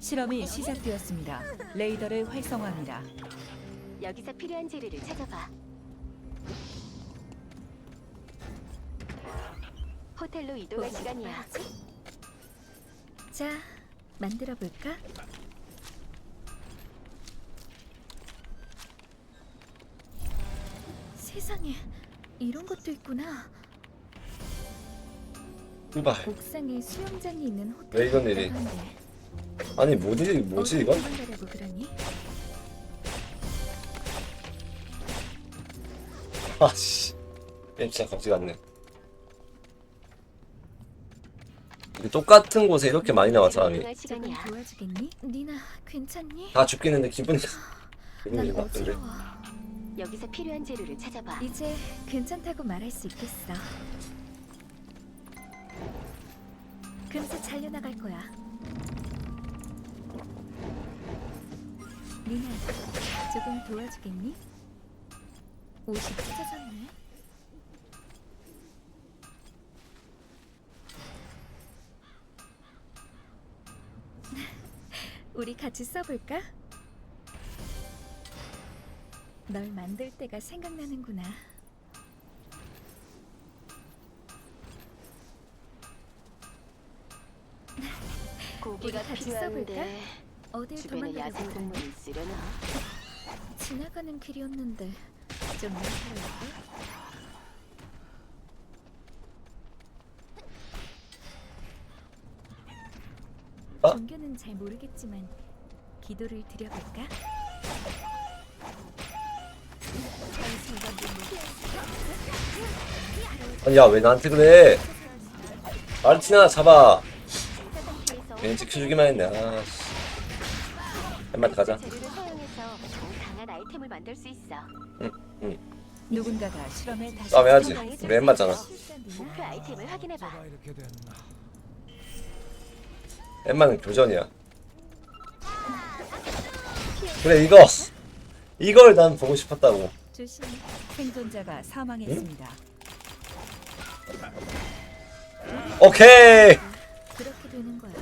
실험이 시작되었습니다. 레이더를 활성화합니다. 여기서 필요한 재료를 찾아봐. 호텔로 이동할 시간이야. 자, 만들어 볼까? 세상에 이런 것도 있구나. 이발 옥상에 수영장이 있는 호텔. 왜 이건 일이? 아니 뭐지 뭐지 이건? 그러니? 아씨 게임 진짜 겁지 같네 이게 똑같은 곳에 이렇게 많이 나와 사람이 이동할 조금 시간이야. 도와주겠니? 니나 괜찮니? 다 죽겠는데 기분이 난 기분이 나쁜데 어지러워. 여기서 필요한 재료를 찾아봐. 이제 괜찮다고 말할 수 있겠어. 금세 잘려나갈 거야. 니나, 조금 도와주겠니? 옷이 찢어졌네. 우리 같이 써볼까? 널 만들 때가 생각나는구나. 고기가 같이 필요한데 어딜 주변에 도망가려고 있으려나? 지나가는 길이었는데 좀? 어? 종교는 잘 모르겠지만 기도를 드려볼까? 아니 야왜 나한테 그래 마르티나 잡아 괜히 지켜주기만 했네 아씨 엠마트 가자 재료를 사용해서 더 강한 아이템을 만들 수 있어. 누군가가 실험에 다시 싸움 해야지 참가했습니다. 우리 엠마잖아 목표 아이템을 확인해봐. 이렇게 됐나? 엠마는 교전이야 그래 이거 이걸 난 보고 싶었다고 조심해. 생존자가 사망했습니다. 오케이 그렇게 되는 거야.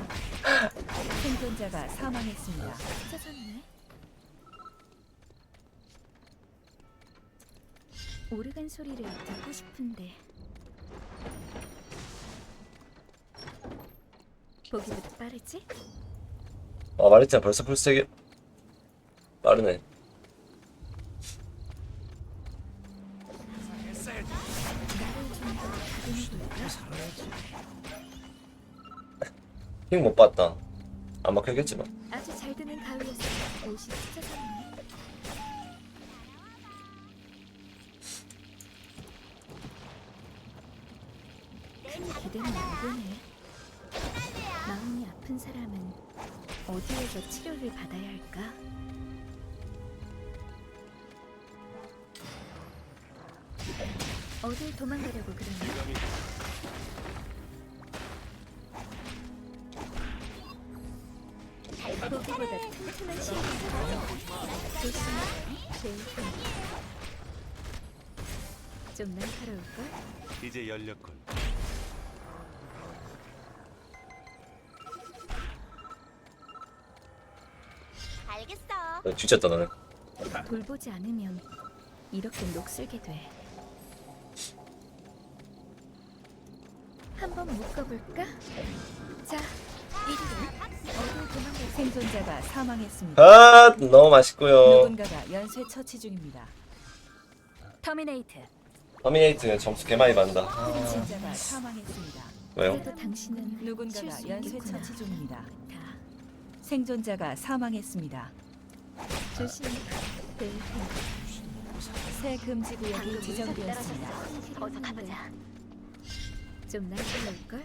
생존자가 사망했습니다. 찢어졌네. 오르간 소리를 듣고 싶은데 보기보다 빠르지? 아 말했잖아 벌써 풀스택이 빠르네 나를 좀더 다듬어 볼까? 힘못 봤다 안 막혀겠지만 아주 잘 드는 가위였어. 옷이 찢어졌네. 큰 기대는 안 되네. 마음이 아픈 사람은 어디에서 치료를 받아야 할까? 어딜 도망가려고 그러니? 좀 날카로울걸? 이제 열렸군. 알겠어. 너 뒤졌다 너는 돌보지 않으면 이렇게 녹슬게 돼. 한번 묶어볼까? 자, 이리로. 생존자가 사망했습니다. 아 너무 맛있고요 누군가가 연쇄 처치 중입니다. 터미네이트. 터미네이트 점수 개 많이 받는다 아, 생존자가 사망했습니다. 왜요? 그래도 당신은 쉴 누군가가 수 연쇄 있겠구나. 처치 중입니다. 다 생존자가 사망했습니다. 조심해. 네, 새 금지 구역이 지정되었습니다. 어서 가보자. 좀 날카로울걸?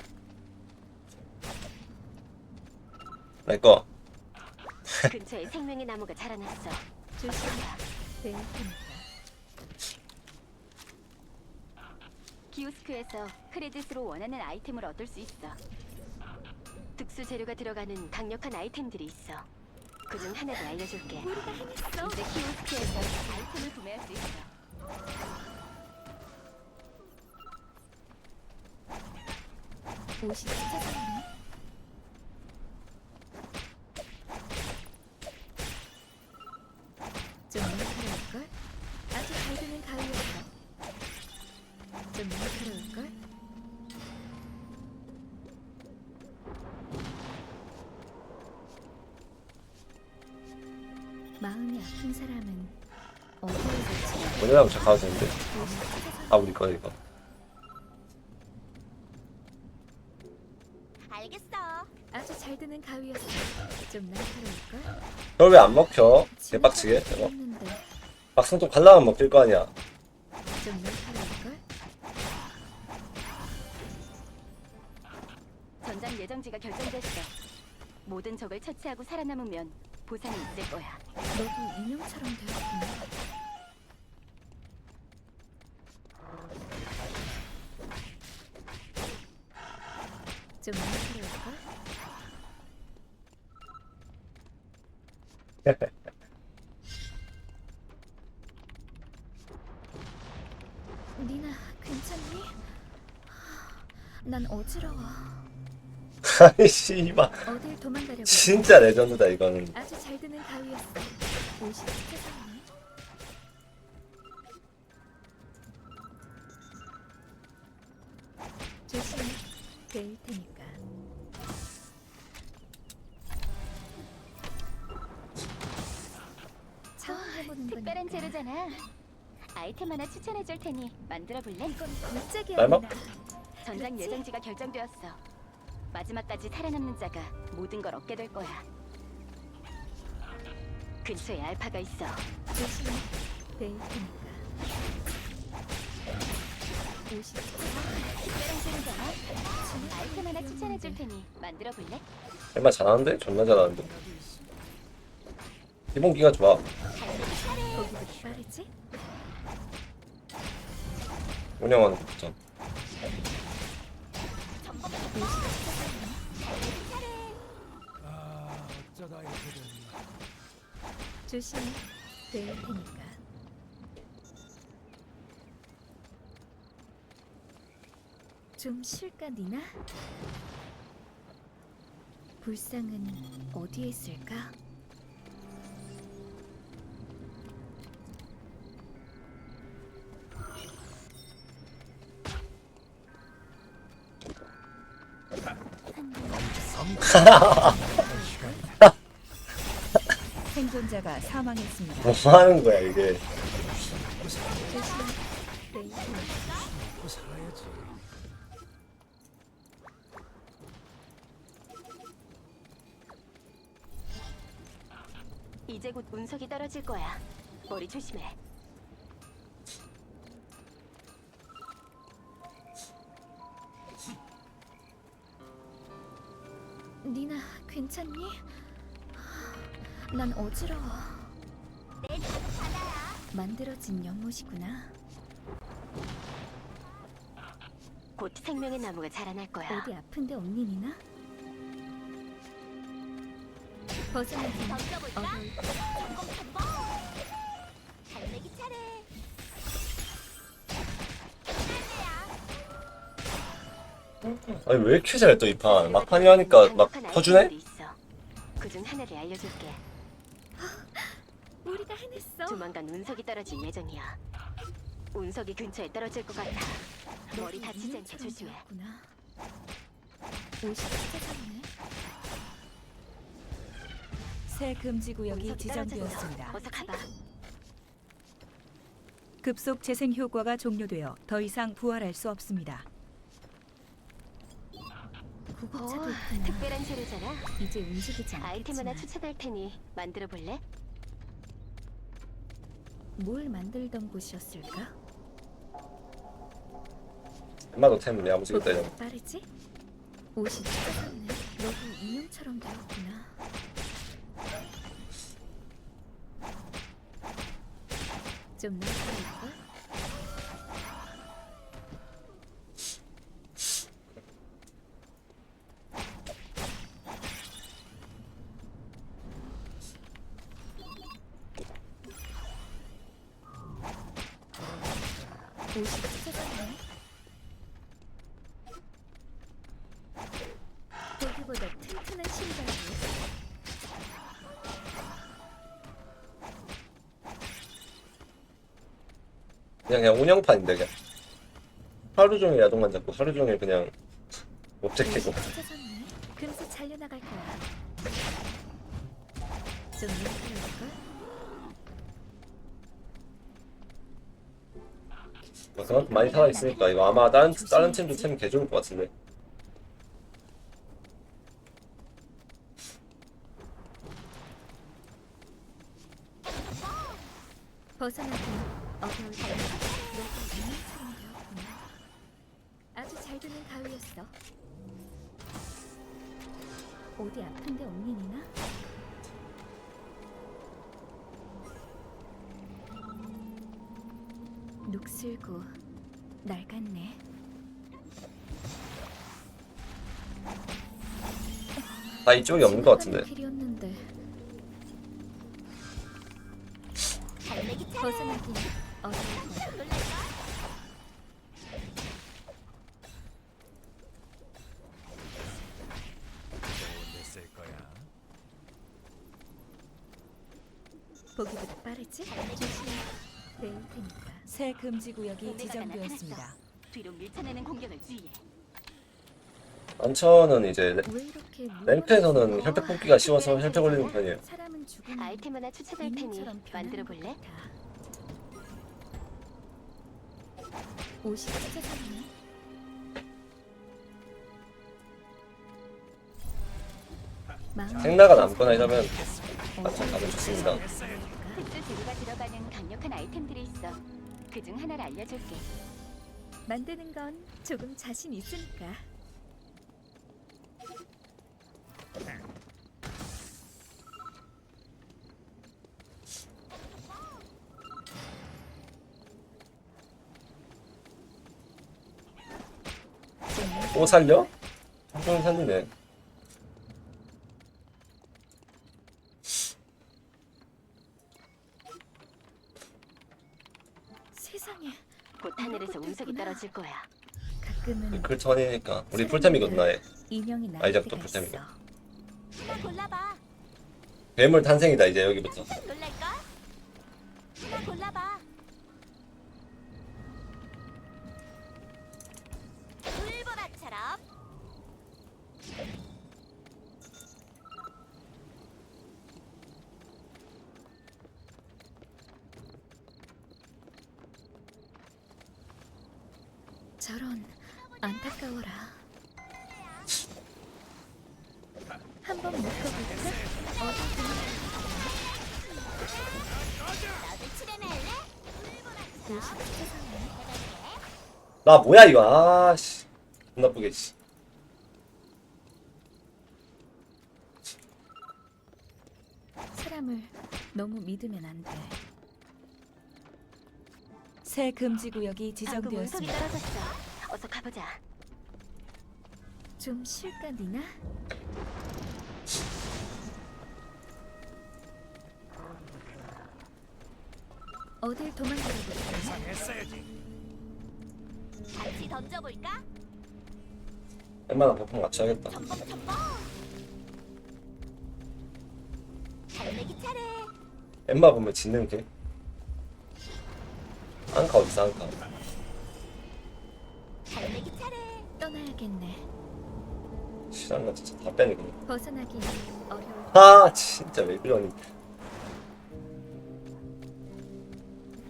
내꺼 근처에 생명의 나무가 자라났어. 조심해. 네, 키오스크에서 크레딧으로 원하는 아이템을 얻을 수 있어. 특수 재료가 들어가는 강력한 아이템들이 있어. 그중 하나를 알려줄게. 이제 키오스크에서 아이템을 구매할 수 있어. 옷이 찢어졌네. 마음이 아픈 사람은 어디에서 치료를. 찾아서 아, 우리 거, 이거. 알겠어. 아주 잘 드는 가위였어. 좀 날카로울걸? 그걸 왜 안 먹혀? 개빡치게, 저거. 했는데 막상 또 갈라면 먹힐 거 아니야. 좀 날카로울걸? 전장 예정지가 결정됐어. 모든 적을 처치하고 살아남으면 보상이 있을 거야. 너도 인형처럼 되었구나. 좀 날카로울걸? 니나 괜찮니? 난 어지러워. 아이, 씨발. 어딜 도망가려고? 진짜 레전드다, 이거는. 아주 잘 드는 가위였어. 옷이 찢어졌네. 조심해. 데일 테니까. 처음 해보는 특별한 거니까. 재료잖아. 아이템 하나 추천해 줄 테니 만들어 볼래? 갑자기 말먹? 전장? 예정지가 결정되었어. 마지막까지 살아남는 자가 모든 걸 얻게 될 거야. 근처에 알파가 있어. 조심해. 데일 테니까. 옷이 찢어졌네. 특별한 재료잖아. 아이템 하나 추천해 줄 테니 만들어 볼래? 얼마 잘하는데? 존나 잘하는데. 기본기가 좋아. 빠르지? 운영하는 것부터. 조심해. 데일 테니까. 좀 쉴까 니나? 불상은 어디에 있을까? 생존자가 사망했습니다. 뭐 하는 거야, 이게. 이제 곧 운석이 떨어질 거야. 머리 조심해. 니나 괜찮니? 난 어지러워. 만들어진 연못이구나. 곧 생명의 나무가 자라날 거야. 어디 아픈데 없니 니나? 벗어나긴 어려울 달래기 차례. 아니, 왜 이렇게 잘해, 또이 판. 막판이 하니까 막 퍼주네? 그중 하나를 알려줄게. 우리가 해냈어. 조만간 운석이 떨어질 예정이야. 운석이 근처에 떨어질 것 같아. 머리 다치지 않게 조심해. 구나. 새 금지 구역이 운석이. 지정되었습니다. 어서 가봐. 급속 재생 효과가 종료되어 더 이상 부활할 수 없습니다. 구급차도 오, 있구나. 특별한 재료잖아. 이제 움직이지 아이템 하나 않겠지만 추천할 테니 만들어 볼래? 뭘 만들던 곳이었을까? 엄마도 템 내가 무지겠다, 이거. 그것보다 빠르지? 옷이 찢어졌네. 너도 인형처럼 되었구나. 좀 날카로 그냥 그냥 운영판인데 그냥. 하루 종일 야동만 잡고 하루 종일 그냥 업체캐고 네, 금세 잘려나갈 거야. 좀 늦을걸? 뭐 그만큼 많이 살아있으니까. 이거 아마 다른 다른 팀도 챔 개좋을 것 같은데. 드는 가위였어. 어디 아픈데 없니, 나 녹슬고 낡았네. 다 이쪽이 없는 것 같은데. 필이 보기보다 빠르지? 조심해. 내일 테니까. 새 금지 구역이 지정되었습니다. 뒤로 밀쳐내는 공격을 주의해. 안천은 이제 왜 이렇게 랭크에서는 무거워? 혈팩 뽑기가 쉬워서 혈팩 올리는 편이에요. 사람은 죽으면 아이템 하나 추천할 테니 만들어 볼래? 옷이 찢어졌네. 마음 생나가 남거나 이러면 안천 가면 좋습니다. 특수 재료가 들어가는 강력한 아이템들이 있어. 그 중 하나를 알려줄게. 만드는 건 조금 자신 있으니까. 또 살려? 한번 살리네. 세상에 곧 하늘에서 떨어질 거야. 가끔은 그 턴이니까 우리 풀템이거든 아예. 인형이 날 아이작도 때가. 있어. 골라봐. 괴물 탄생이다 이제 여기부터. 놀랄걸? 골라봐. 물보라처럼. 저런 안타까워라. 한번 묶어볼까? 나 뭐야 이거 아씨. 나쁘게 씨. 사람을 너무 믿으면 안 돼. 새 금지 구역이 방금 지정되었습니다. 떨어졌어. 어서 가보자. 좀 쉴까 니나? 어딜 도망가려고? 했어야지. 같이 던져볼까? 웬만한 폭풍 맞춰야겠다. 첨벙 첨벙. 달래기 차례. 엠마 보면 짖는 게. 안카 어딨어 안카. 달래기 차례. 떠나야겠네. 실한 거 진짜 다 빼네 그냥. 벗어나기 어려울 아 진짜 왜 그러니.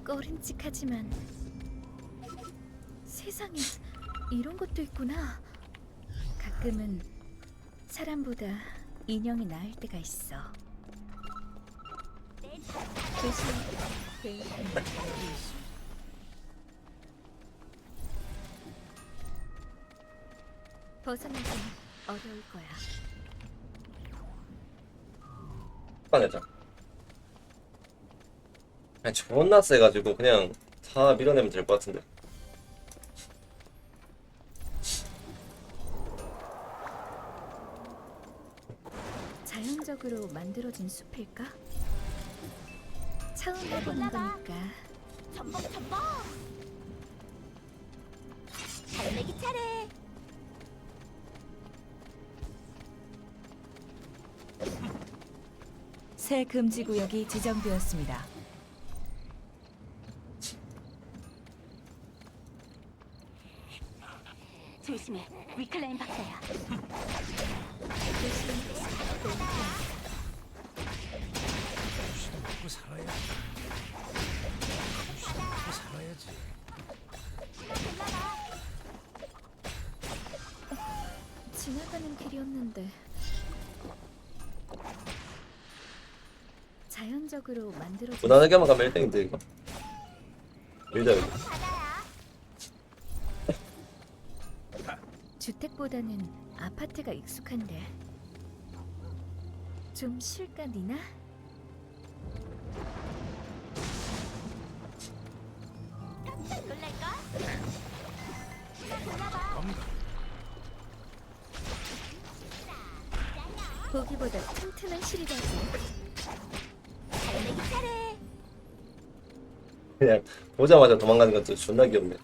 꺼림칙하지만 세상에 이런 것도 있구나. 가끔은 사람보다 인형이 나을 때가 있어. 조심 벗어나기 어려울 거야. 빠내자. 그냥 존나 세가지고 그냥 다 밀어내면 될 것 같은데. 자연적으로 만들어진 숲일까? 처음 해보는 거니까 첨벙 첨벙. 달래기 차례. 새 금지 구역이 지정되었습니다. 조심해. 위클라인 박사야. 먹고 살아야지. 먹고 살아야지. 지나가는 길이었는데 자연적으로 만들어진 무난하게만 가면 1등인데 이거. 밀자 이거. 주택보다는 아파트가 익숙한데. 좀 쉴까 니나? 보기보다 튼튼한 실이라지 그냥 보자마자 도망가는 것도 존나 귀엽네?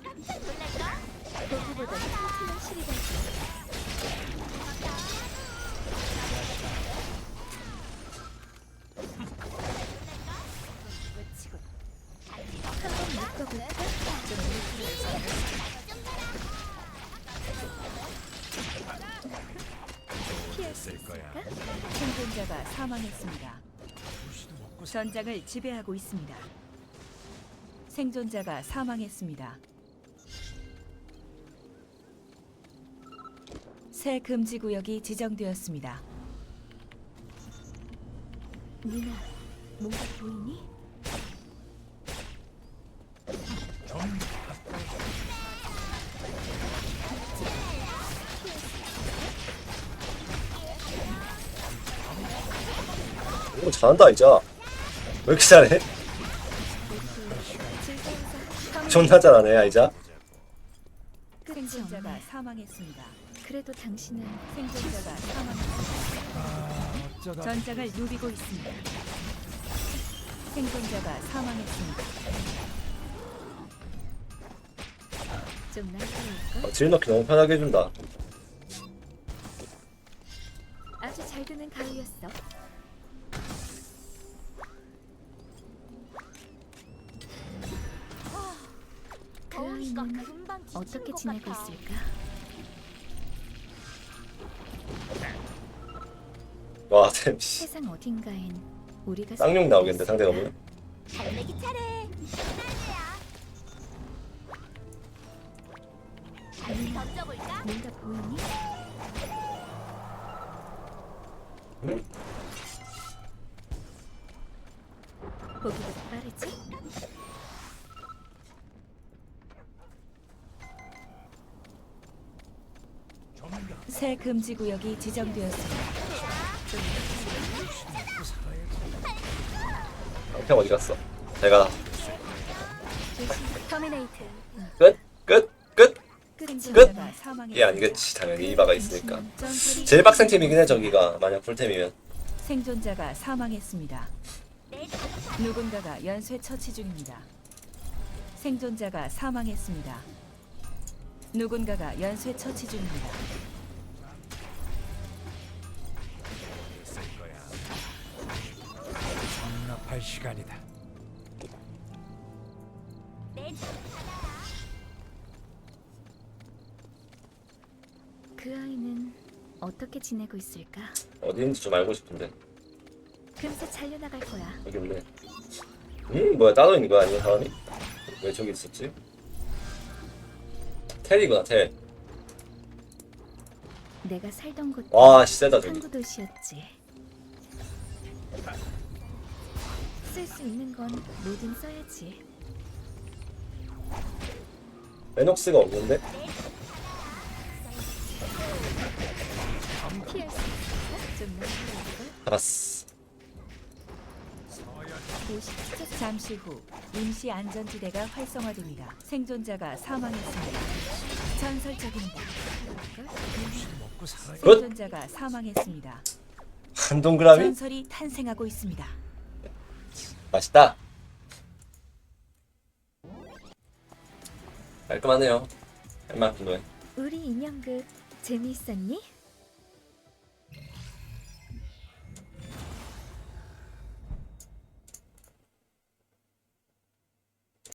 생존자가 사망했습니다. 전장을 지배하고 있습니다. 생존자가 사망했습니다. 새 금지 구역이 지정되었습니다. 니나 뭔가 보이니? 잘한다 이자 왜 이렇게 잘해? 존나 잘하네 아이자 생존자가. 사망했습니다. 그래도 당신은 생존자가 사망했습니다. 전장을 누비고 있습니다. 생존자가 사망했습니다. 좀? 어, 질 넣기 너무 편하게 해준다 아주 잘 드는 가위였어. 그 아이는 어떻게 지내고 있을까? 와 템씨 세상 어딘가엔 우리가 쌍욕 나오겠는데? 상대가 보면 달래기 차례. 아니면 던져볼까? 뭔가 보이니? 금지 구역이 지정되었습니다. 방평 어디 갔어? 내가 터미네이트. 끝? 끝? 끝? 사망했습니다. 얘 아니겠지 당연히 이바가 있으니까 제일 빡센 팀이긴 해 저기가 만약 풀템이면 생존자가 사망했습니다. 누군가가 연쇄 처치 중입니다. 생존자가 사망했습니다. 누군가가 연쇄 처치 중입니다. 할 시간이다. 그 아이는 어떻게 지내고 있을까? 어디 있는지 좀 알고 싶은데 금세 잘려나갈 거야. 여기 없네 음 뭐야 따로 있는 거야 아니면 사람이? 왜 저기 있었지? 텔이구나 텔 내가 살던 곳 와, 씨, 세다, 저기. 항구 도시였지. 쓸 수 있는 건 뭐든 써야지. 레녹스가 없는데? 피할 수 있을까? 좀 날카로울걸? 알았어 찢어져 잠시 후 임시 안전지대가 활성화됩니다. 생존자가 사망했습니다. 전설적입니다. 끝! 생존자가 사망했습니다. 한 동그라미? 전설이 탄생하고 있습니다. 맛있다. 깔끔하네요. 할만큼 노예 우리 인형극 재미있었니?